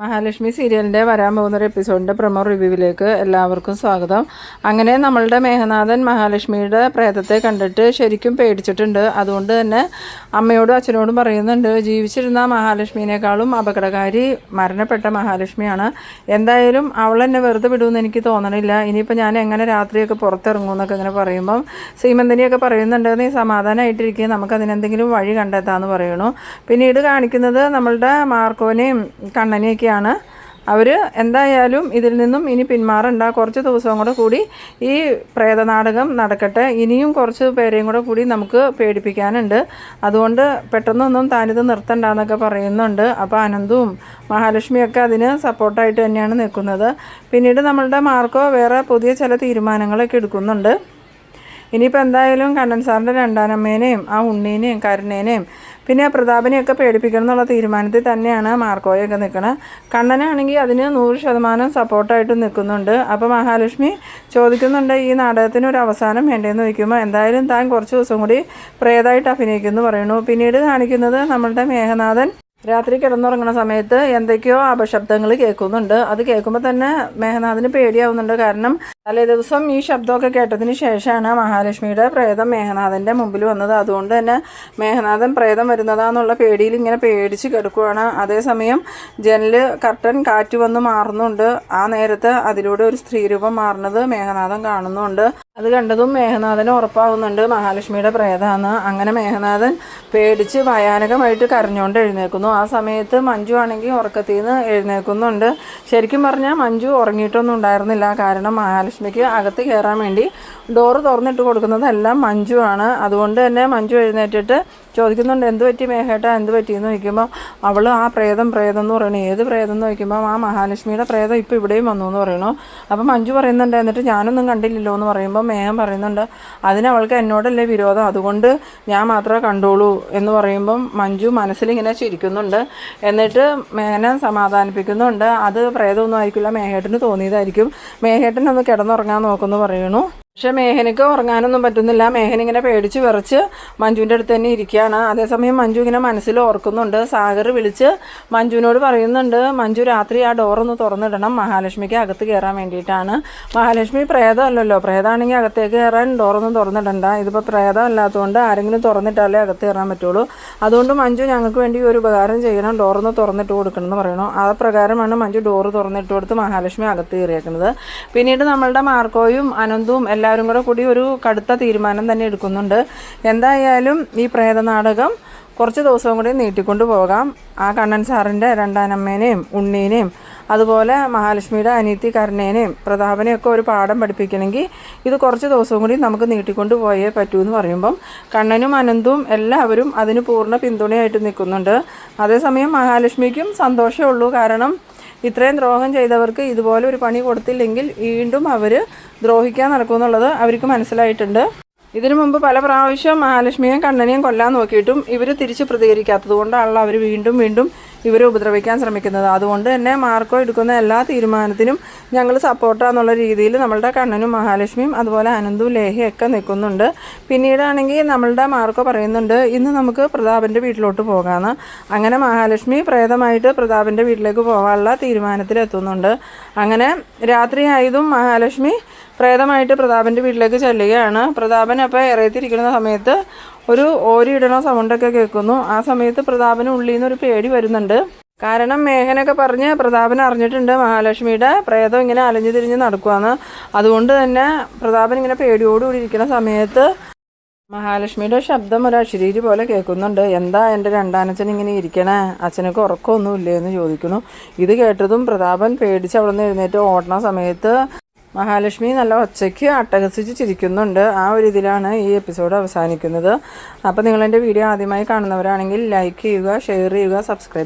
മഹാലക്ഷ്മി സീരിയലിന്റെ വരാൻ പോകുന്ന ഒരു എപ്പിസോഡിന്റെ പ്രമോ റിവ്യൂവിലേക്ക് എല്ലാവർക്കും സ്വാഗതം. അങ്ങനെ നമ്മളുടെ മേഘനാഥൻ മഹാലക്ഷ്മിയുടെ പ്രേതത്തെ കണ്ടിട്ട് ശരിക്കും പേടിച്ചിട്ടുണ്ട്. അതുകൊണ്ട് തന്നെ അമ്മയോടും അച്ഛനോടും പറയുന്നുണ്ട് ജീവിച്ചിരുന്ന മഹാലക്ഷ്മിനേക്കാളും അപകടകാരി മരണപ്പെട്ട മഹാലക്ഷ്മിയാണ്. എന്തായാലും അവൾ എന്നെ വെറുതെ വിടുമെന്ന് എനിക്ക് തോന്നണില്ല. ഇനിയിപ്പോൾ ഞാൻ എങ്ങനെ രാത്രിയൊക്കെ പുറത്തിറങ്ങും എന്നൊക്കെ ഇങ്ങനെ പറയുമ്പം സീമന്തിനിയൊക്കെ പറയുന്നുണ്ട് നീ സമാധാനമായിട്ടിരിക്കുക നമുക്ക് അതിനെന്തെങ്കിലും വഴി കണ്ടെത്താമെന്ന് പറയണു. പിന്നീട് കാണിക്കുന്നത് നമ്മളുടെ മാർക്കോനെയും കണ്ണനെയൊക്കെയാണ് അവർ എന്തായാലും ഇതിൽ നിന്നും ഇനി പിന്മാറണ്ട. കുറച്ച് ദിവസവും കൂടെ കൂടി ഈ പ്രേതനാടകം നടക്കട്ടെ. ഇനിയും കുറച്ച് പേരെയും കൂടെ കൂടി നമുക്ക് പേടിപ്പിക്കാനുണ്ട്. അതുകൊണ്ട് പെട്ടെന്നൊന്നും താനിത് നിർത്തണ്ട എന്നൊക്കെ പറയുന്നുണ്ട്. അപ്പോൾ അനന്തും മഹാലക്ഷ്മിയൊക്കെ അതിന് സപ്പോർട്ടായിട്ട് തന്നെയാണ് നിൽക്കുന്നത്. പിന്നീട് നമ്മളുടെ മാർക്കോ വേറെ പുതിയ ചില തീരുമാനങ്ങളൊക്കെ എടുക്കുന്നുണ്ട്. ഇനിയിപ്പോൾ എന്തായാലും കണ്ണൻ സാറിന്റെ രണ്ടാനമ്മേനെയും ആ ഉണ്ണീനെയും കരുണേനെയും പിന്നെ ആ പ്രതാപനെയൊക്കെ പേടിപ്പിക്കണം എന്നുള്ള തീരുമാനത്തിൽ തന്നെയാണ് മാർക്കോയൊക്കെ നിൽക്കുന്നത് കണ്ണനാണെങ്കിൽ അതിന് നൂറ് ശതമാനം സപ്പോർട്ടായിട്ട് നിൽക്കുന്നുണ്ട്. അപ്പോൾ മഹാലക്ഷ്മി ചോദിക്കുന്നുണ്ട് ഈ നാടകത്തിന് ഒരു അവസാനം വേണ്ടതെന്ന് ചോദിക്കുമ്പോൾ എന്തായാലും താൻ കുറച്ച് ദിവസം കൂടി പ്രേതമായിട്ട് അഭിനയിക്കുമെന്ന് പറയുന്നു. പിന്നീട് കാണിക്കുന്നത് നമ്മളുടെ മേഘനാഥൻ രാത്രി കിടന്നുറങ്ങുന്ന സമയത്ത് എന്തൊക്കെയോ അപശബ്ദങ്ങൾ കേൾക്കുന്നുണ്ട്. അത് കേൾക്കുമ്പോൾ തന്നെ മേഘനാഥിന് പേടിയാവുന്നുണ്ട്. കാരണം തലേ ദിവസം ഈ ശബ്ദമൊക്കെ കേട്ടതിന് ശേഷമാണ് മഹാലക്ഷ്മിയുടെ പ്രേതം മേഘനാഥന്റെ മുമ്പിൽ വന്നത്. അതുകൊണ്ട് തന്നെ മേഘനാഥൻ പ്രേതം വരുന്നതാന്നുള്ള പേടിയിൽ ഇങ്ങനെ പേടിച്ച് കിടക്കുകയാണ് അതേസമയം ജനൽ കർട്ടൻ കാറ്റ് വന്ന് മാറുന്നുണ്ട്. ആ നേരത്ത് അതിലൂടെ ഒരു സ്ത്രീരൂപം മാറുന്നത് മേഘനാഥൻ കാണുന്നുണ്ട്. അത് കണ്ടതും മേഘനാഥന് ഉറപ്പാവുന്നുണ്ട് മഹാലക്ഷ്മിയുടെ പ്രേതമാണ് അങ്ങനെ മേഘനാഥൻ പേടിച്ച് ഭയാനകമായിട്ട് കരഞ്ഞുകൊണ്ട് എഴുന്നേൽക്കുന്നു. ആ സമയത്ത് മഞ്ജു ആണെങ്കിൽ ഉറക്കത്തിൽ നിന്ന് എഴുന്നേൽക്കുന്നുണ്ട്. ശരിക്കും പറഞ്ഞാൽ മഞ്ജു ഉറങ്ങിയിട്ടൊന്നും ഉണ്ടായിരുന്നില്ല. കാരണം മഹാലക്ഷ്മിക്ക് അകത്ത് കയറാൻ വേണ്ടി ഡോറ് തുറന്നിട്ട് കൊടുക്കുന്നതെല്ലാം മഞ്ജു ആണ് അതുകൊണ്ട് തന്നെ മഞ്ജു എഴുന്നേറ്റിട്ട് ചോദിക്കുന്നുണ്ട് എന്ത് പറ്റി മേഘേട്ട എന്ത് പറ്റിയെന്ന് ചോദിക്കുമ്പോൾ അവൾ ആ പ്രേതം പ്രേതം എന്ന് പറയണു. ഏത് പ്രേതം എന്ന് ചോദിക്കുമ്പോൾ ആ മഹാലക്ഷ്മിയുടെ പ്രേതം ഇപ്പോൾ ഇവിടെയും വന്നു എന്ന് പറയണു. അപ്പം മഞ്ജു പറയുന്നുണ്ട് എന്നിട്ട് ഞാനൊന്നും കണ്ടില്ലല്ലോ എന്ന് പറയുമ്പോൾ മേഘം പറയുന്നുണ്ട് അതിനവൾക്ക് എന്നോടല്ലേ വിരോധം? അതുകൊണ്ട് ഞാൻ മാത്രമേ കണ്ടോളൂ എന്ന് പറയുമ്പം മഞ്ജു മനസ്സിലിങ്ങനെ ചിരിക്കുന്നുണ്ട്. എന്നിട്ട് മേനെ സമാധാനിപ്പിക്കുന്നുണ്ട് അത് പ്രേതമൊന്നും ആയിരിക്കില്ല മേഘേട്ടന് തോന്നിയതായിരിക്കും. മേഘേട്ടൻ ഒന്ന് കിടന്നുറങ്ങാൻ നോക്കുമെന്ന് പറയണു. പക്ഷെ മേഹനക്ക് ഉറങ്ങാനൊന്നും പറ്റുന്നില്ല. മേഹൻ ഇങ്ങനെ പേടിച്ച് വിറച്ച് മഞ്ജുവിന്റെ അടുത്ത് തന്നെ ഇരിക്കുകയാണ്. അതേസമയം മഞ്ജു ഇങ്ങനെ മനസ്സിൽ ഓർക്കുന്നുണ്ട്. സാഗർ വിളിച്ച് മഞ്ജുവിനോട് പറയുന്നുണ്ട് മഞ്ജു രാത്രി ആ ഡോറൊന്ന് തുറന്നിടണം. മഹാലക്ഷ്മിക്ക് അകത്ത് കയറാൻ വേണ്ടിയിട്ടാണ്. മഹാലക്ഷ്മി പ്രേതമല്ലല്ലോ. പ്രേതമാണെങ്കിൽ അകത്തേക്ക് കയറാൻ ഡോറൊന്നും തുറന്നിടണ്ട. ഇതിപ്പോൾ പ്രേതമല്ലാത്തതുകൊണ്ട് ആരെങ്കിലും തുറന്നിട്ടാലേ അകത്ത് കയറാൻ പറ്റുള്ളൂ. അതുകൊണ്ട് മഞ്ജു ഞങ്ങൾക്ക് വേണ്ടി ഒരു ഉപകാരം ചെയ്യണം. ഡോറൊന്ന് തുറന്നിട്ട് കൊടുക്കണം എന്ന് പറയണോ. ആ പ്രകാരമാണ് മഞ്ജു ഡോറ് തുറന്നിട്ട് കൊടുത്ത് മഹാലക്ഷ്മി അകത്ത് കയറിയേക്കുന്നത്. പിന്നീട് നമ്മളുടെ മാർക്കോയും അനന്തും എല്ലാവരും കൂടെ കൂടി ഒരു കടുത്ത തീരുമാനം തന്നെ എടുക്കുന്നുണ്ട്. എന്തായാലും ഈ പ്രേതനാടകം കുറച്ച് ദിവസവും കൂടി നീട്ടിക്കൊണ്ട് പോകാം. ആ കണ്ണൻ സാറിന്റെ രണ്ടാനമ്മേനെയും ഉണ്ണീനെയും അതുപോലെ മഹാലക്ഷ്മിയുടെ അനീത്തി കരുണേനെയും പ്രതാപനെയൊക്കെ ഒരു പാഠം പഠിപ്പിക്കണമെങ്കിൽ ഇത് കുറച്ച് ദിവസവും കൂടി നമുക്ക് നീട്ടിക്കൊണ്ട് പോയേ പറ്റൂ എന്ന് പറയുമ്പം കണ്ണനും അനന്തും എല്ലാവരും അതിന് പൂർണ പിന്തുണയായിട്ട് നിൽക്കുന്നുണ്ട്. അതേസമയം മഹാലക്ഷ്മിക്കും സന്തോഷമേ ഉള്ളൂ. കാരണം ഇത്രയും ദ്രോഹം ചെയ്തവർക്ക് ഇതുപോലെ ഒരു പണി കൊടുത്തില്ലെങ്കിൽ വീണ്ടും അവർ ദ്രോഹിക്കാൻ നടക്കുമെന്നുള്ളത് അവർക്ക് മനസ്സിലായിട്ടുണ്ട്. ഇതിനു മുമ്പ് പല പ്രാവശ്യം മഹാലക്ഷ്മിയെയും കണ്ണനെയും കൊല്ലാൻ നോക്കിയിട്ടും ഇവർ തിരിച്ച് പ്രതികരിക്കാത്തത് കൊണ്ടാണല്ലോ അവർ വീണ്ടും വീണ്ടും ഇവരെ ഉപദ്രവിക്കാൻ ശ്രമിക്കുന്നത്. അതുകൊണ്ട് തന്നെ മാർക്കോ എടുക്കുന്ന എല്ലാ തീരുമാനത്തിനും ഞങ്ങൾ സപ്പോർട്ടാന്നുള്ള രീതിയിൽ നമ്മളുടെ കണ്ണനും മഹാലക്ഷ്മിയും അതുപോലെ അനന്തും ലേഹയൊക്കെ നിൽക്കുന്നുണ്ട്. പിന്നീടാണെങ്കിൽ നമ്മളുടെ മാർക്കോ പറയുന്നുണ്ട് ഇന്ന് നമുക്ക് പ്രതാപന്റെ വീട്ടിലോട്ട് പോകാമെന്ന് അങ്ങനെ മഹാലക്ഷ്മി പ്രേതമായിട്ട് പ്രതാപന്റെ വീട്ടിലേക്ക് പോകാനുള്ള തീരുമാനത്തിലെത്തുന്നുണ്ട് അങ്ങനെ രാത്രിയായതും മഹാലക്ഷ്മി പ്രേതമായിട്ട് പ്രതാപന്റെ വീട്ടിലേക്ക് ചെല്ലുകയാണ്. പ്രതാപൻ അപ്പോൾ ഇറയത്തിരിക്കുന്ന സമയത്ത് ഒരു ഓരിയിടണ സൗണ്ടൊക്കെ കേൾക്കുന്നു. ആ സമയത്ത് പ്രതാപന് ഉള്ളിൽ നിന്ന് ഒരു പേടി വരുന്നുണ്ട്. കാരണം മേഘനൊക്കെ പറഞ്ഞ് പ്രതാപൻ അറിഞ്ഞിട്ടുണ്ട് മഹാലക്ഷ്മിയുടെ പ്രേതം ഇങ്ങനെ അലഞ്ഞു തിരിഞ്ഞ് നടക്കുവാന്ന്. അതുകൊണ്ട് തന്നെ പ്രതാപൻ ഇങ്ങനെ പേടിയോടുകൂടി ഇരിക്കുന്ന സമയത്ത് മഹാലക്ഷ്മിയുടെ ശബ്ദം ഒരു അശരീരി പോലെ കേൾക്കുന്നുണ്ട്. എന്താ എന്റെ രണ്ടാനച്ഛൻ ഇങ്ങനെ ഇരിക്കണേ? അച്ഛനൊക്കെ ഉറക്കമൊന്നുമില്ലേ? എന്ന് ചോദിക്കുന്നു. ഇത് കേട്ടതും പ്രതാപൻ പേടിച്ച് അവിടെ നിന്ന് എഴുന്നേറ്റ് ഓടണ സമയത്ത് മഹാലക്ഷ്മി നല്ല ഒച്ചയ്ക്ക് അട്ടഹസിച്ച് ചിരിക്കുന്നുണ്ട്. ആ ഒരു ഇതിലാണ് ഈ എപ്പിസോഡ് അവസാനിക്കുന്നത്. അപ്പോൾ നിങ്ങളെന്റെ വീഡിയോ ആദ്യമായി കാണുന്നവരാണെങ്കിൽ ലൈക്ക് ചെയ്യുക ഷെയർ ചെയ്യുക സബ്സ്ക്രൈബ്